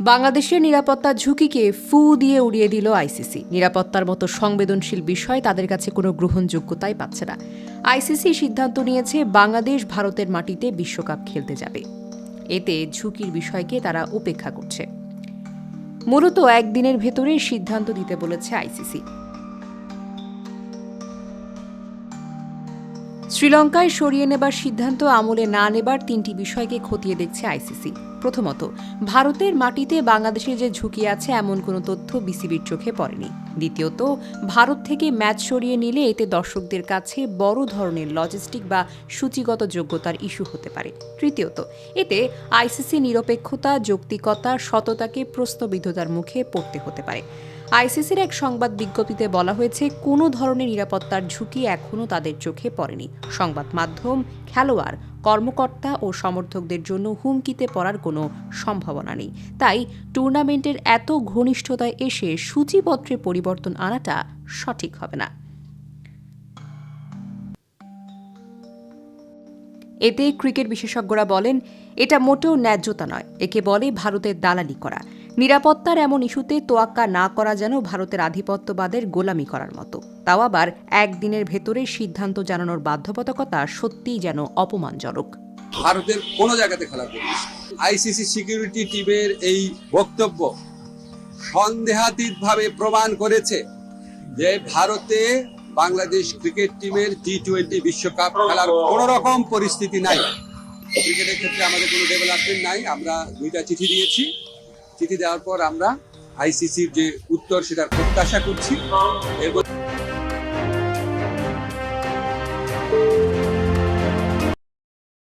বাংলাদেশের নিরাপত্তা ঝুঁকিকে ফু দিয়ে উড়িয়ে দিল আইসিসি। নিরাপত্তার মতো সংবেদনশীল বিষয় তাদের কাছে কোনো গ্রহণযোগ্যতাই পাচ্ছে না। আইসিসি সিদ্ধান্ত নিয়েছে বাংলাদেশ ভারতের মাটিতে বিশ্বকাপ খেলতে যাবে। এতে ঝুঁকির বিষয়কে তারা উপেক্ষা করছে। মূলত একদিনের ভেতরে সিদ্ধান্ত দিতে বলেছে আইসিসি। শ্রীলঙ্কায় সরিয়ে নেবার সিদ্ধান্ত আমলে না নেবার তিনটি বিষয়কে খতিয়ে দেখছে আইসিসি। প্রথমত, ভারতের মাটিতে বাংলাদেশের যে ঝুঁকি আছে এমন কোনো তথ্য বিসিবির চোখে পড়েনি। দ্বিতীয়ত, ভারত থেকে ম্যাচ সরিয়ে নিলে এতে দর্শকদের কাছে বড় ধরনের লজিস্টিক বা সূচিগত যোগ্যতার ইস্যু হতে পারে। তৃতীয়ত, এতে আইসিসি নিরপেক্ষতা, যৌক্তিকতা, সততাকে প্রশ্নবিদ্ধতার মুখে পড়তে হতে পারে। আইসিসির এক সংবাদ বিজ্ঞপ্তিতে বলা হয়েছে, কোনো ধরনের নিরাপত্তার ঝুঁকি এখনও তাদের চোখে পড়েনি। সংবাদ মাধ্যম খেলোয়াড়, কর্মকর্তা ও সমর্থকদের জন্য হুমকিতে পড়ার কোনো সম্ভাবনা নেই। তাই টুর্নামেন্টের এত ঘনিষ্ঠতায় এসে সূচিপত্রে পরিবর্তন আনাটা সঠিক হবে না। এতে ক্রিকেট বিশেষজ্ঞরা বলেন, এটা মোটেও ন্যায্যতা নয়। একে বলে ভারতের দালালি করা। নিরাপত্তার এমন ইস্যুতে তোয়াক্কা না করা যেন ভারতের আধিপত্যবাদের গোলামি করার মতো। তাও আবার একদিনের ভেতরে সিদ্ধান্ত জানানোর বাধ্যবাধকতা সত্যিই যেন অপমানজনক। ভারতের কোনো জায়গাতে খেলা করিস আইসিসি সিকিউরিটি টিমের এই বক্তব্য সন্দেহাতীতভাবে প্রমাণ করেছে যে ভারতে বাংলাদেশ ক্রিকেট টিমের টি টোয়েন্টি বিশ্বকাপ খেলার কোন রকম পরিস্থিতি নাই। ক্রিকেটের ক্ষেত্রে আমাদের কোনো ডেভেলপমেন্ট নাই। আমরা দুইটা চিঠি দিয়েছি। চিঠি দেওয়ার পর আমরা আইসিসির যে উত্তর সেটার প্রত্যাশা করছি। মধ্যে